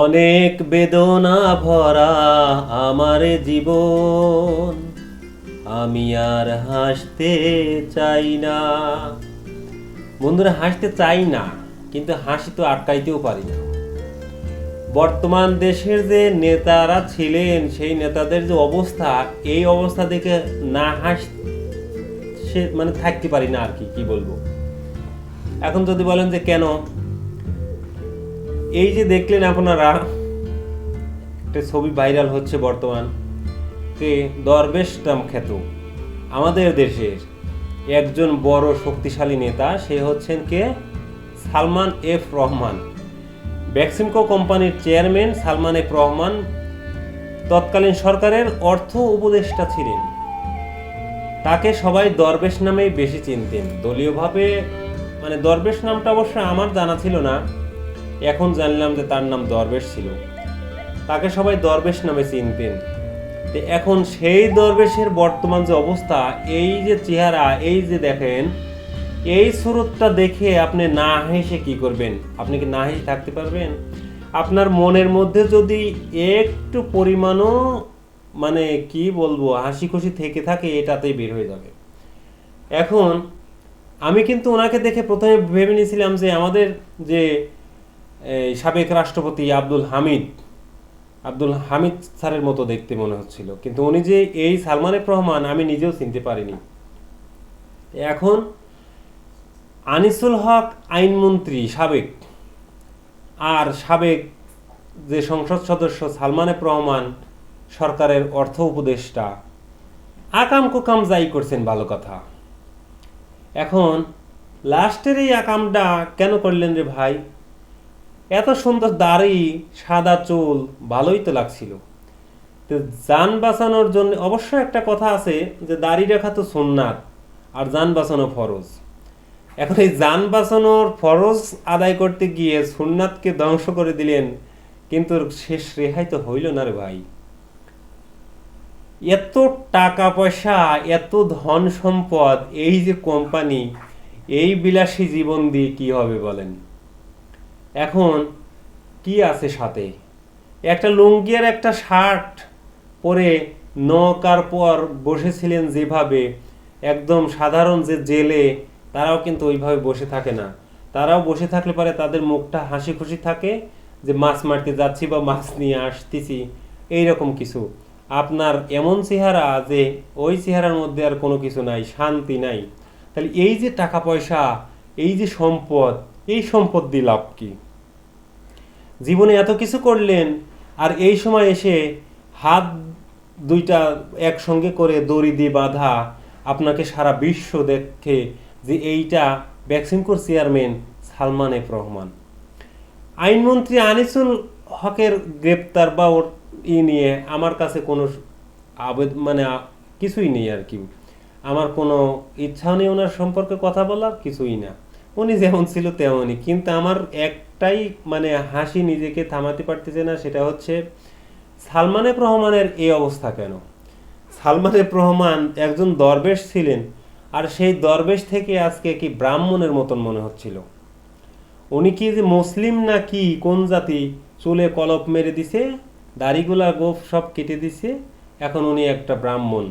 অনেক বেদনা ভরা আমার জীবন। আমি আর হাসতে চাই না। বন্ধুরা, হাসতে চাই না, কিন্তু হাসি তো আটকাইতেও পারি না। বর্তমান দেশের যে নেতারা ছিলেন, সেই নেতাদের যে অবস্থা, এই অবস্থা দেখে না হাস সে মানে থাকতে পারি না আর কি কি বলব? এখন যদি বলেন যে কেন এই যে দেখলেন আপনারা, একটা ছবি ভাইরাল হচ্ছে বর্তমান কে দরবেশ নাম খ্যাত আমাদের দেশের একজন বড় শক্তিশালী নেতা, সে হচ্ছেন কে? সালমান এফ রহমান। ভ্যাকসিনকো কোম্পানির চেয়ারম্যান সালমান এফ রহমান তৎকালীন সরকারের অর্থ উপদেষ্টা ছিলেন। তাকে সবাই দরবেশ নামেই বেশি চিনতেন। দলীয়ভাবে মানে দরবেশ নামটা অবশ্য আমার জানা ছিল না। এখন জানলাম যে তার নাম দরবেশ ছিল। তাকে সবাই দরবেশ নামে চিনতেন। তো এখন সেই দরবেশের বর্তমান যে অবস্থা, এই যে চেহারা, এই যে দেখেন, এই স্রোতটা দেখে আপনি না হেসে কি করবেন? আপনি কি না হেসে থাকতে পারবেন? আপনার মনের মধ্যে যদি একটু পরিমাণও মানে কি বলব হাসি খুশি থেকে থাকে, এটাতেই বের হয়ে যাবে। এখন আমি কিন্তু ওনাকে দেখে প্রথমে ভেবে নিয়েছিলাম যে আমাদের যে এই সাবেক রাষ্ট্রপতি আব্দুল হামিদ আব্দুল হামিদ স্যারের মতো দেখতে মনে হচ্ছিল। কিন্তু উনি যে এই সালমান রহমান আমি নিজেও চিনতে পারিনি। এখন আনিসুল হক আইনমন্ত্রী সাবেক আর সাবেক যে সংসদ সদস্য সালমান রহমান সরকারের অর্থ উপদেষ্টা, আকাম কুকাম যাই করছেন ভালো কথা। এখন লাস্টের এই আকামটা কেন করলেন রে ভাই? এত সুন্দর দাড়ি, সাদা চুল, ভালোই তো লাগছিল। তো যান বাঁচানোর জন্য অবশ্য একটা কথা আছে যে দাড়ি রাখা তো সুন্নাত, আর যান বাঁচানো ফরজ। এখন এই যান বাঁচানোর ফরজ আদায় করতে গিয়ে সুন্নাতকে ধ্বংস করে দিলেন, কিন্তু শেষ রেহাই তো হইল না রে ভাই। এত টাকা পয়সা, এত ধন সম্পদ, এই যে কোম্পানি, এই বিলাসী জীবন দিয়ে কি হবে বলেন? এখন কি আছে সাথে? একটা লুঙ্গি আর একটা শার্ট পরে নৌকার পর বসেছিলেন যেভাবে, একদম সাধারণ যে জেলে, তারাও কিন্তু ওইভাবে বসে থাকে না। তারাও বসে থাকলে পারে তাদের মুখটা হাসি খুশি থাকে যে, মাছ মারতে যাচ্ছি বা মাছ নিয়ে আসতেছি। এইরকম কিছু। আপনার এমন চেহারা যে, ওই চেহারার মধ্যে আর কোনো কিছু নাই, শান্তি নাই। তাহলে এই যে টাকা পয়সা, এই যে সম্পদ এই সম্পদ লাভ কি? জীবনে এত কিছু করলেন, আর এই সময় এসে হাত দুইটা একসঙ্গে করে দড়ি দিয়ে বাঁধা আপনাকে সারা বিশ্ব দেখে যে এইটা ভ্যাকসিনকোর চেয়ারম্যান সালমান এফ রহমান। আইনমন্ত্রী আনিসুল হকের গ্রেপ্তার বা ওর ই নিয়ে আমার কাছে কোনো আবেদ মানে কিছুই নেই আর কি। আমার কোনো ইচ্ছাও নেই ওনার সম্পর্কে কথা বলার, কিছুই না। উনি যেমন ছিল তেমনই। কিন্তু আমার একটাই মানে হাসি নিজেকে থামাতে পারতেছে না, সেটা হচ্ছে সালমান এফ রহমানের এই অবস্থা কেন? সালমান এফ রহমান একজন দরবেশ ছিলেন আর সেই দরবেশ থেকে আজকে কি ব্রাহ্মণের মতন মনে হচ্ছিল? উনি কি যে মুসলিম না কি, কোন জাতি? চুলে কলপ মেরে দিছে, দাড়িগুলা গোফ সব কেটে দিছে, এখন উনি একটা ব্রাহ্মণ।